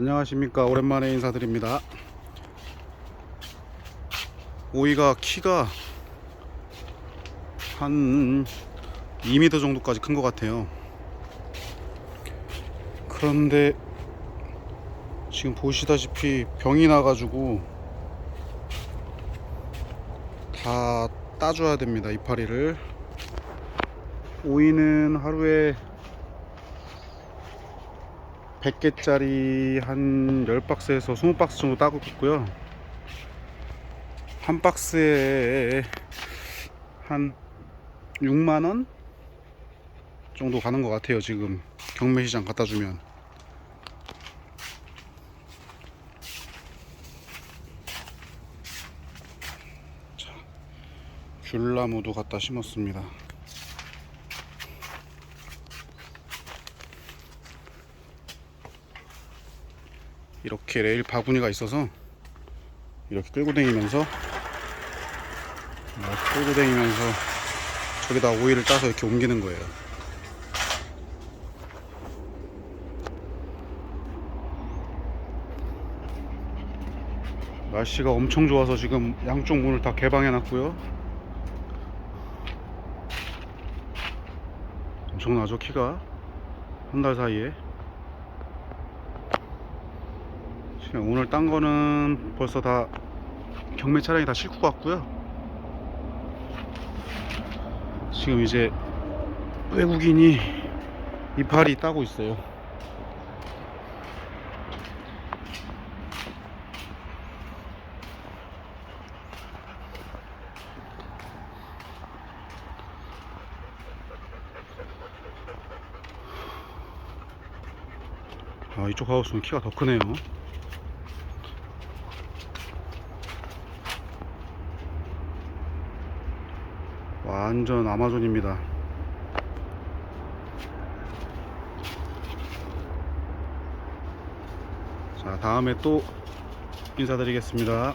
안녕하십니까. 오랜만에 인사드립니다. 오이가 키가 한 2m 정도까지 큰 것 같아요. 그런데 지금 보시다시피 병이 나가지고 다 따줘야 됩니다 이파리를. 오이는 하루에 100개짜리 한 10박스에서 20박스 정도 따고 있고요. 한 박스에 한 6만원 정도 가는 것 같아요. 지금 경매시장 갖다 주면. 자, 귤나무도 갖다 심었습니다. 이렇게 레일 바구니가 있어서 이렇게 끌고 다니면서 뭐 끌고 다니면서 저기다 오일을 따서 이렇게 옮기는 거예요. 날씨가 엄청 좋아서 지금 양쪽 문을 다 개방해 놨고요. 엄청나죠 키가 한 달 사이에. 지금 오늘 딴 거는 벌써 다 경매 차량이 다 싣고 갔고요. 지금 이제 외국인이 이파리 따고 있어요. 아, 이쪽 하우스는 키가 더 크네요. 완전 아마존입니다. 자, 다음에 또 인사드리겠습니다.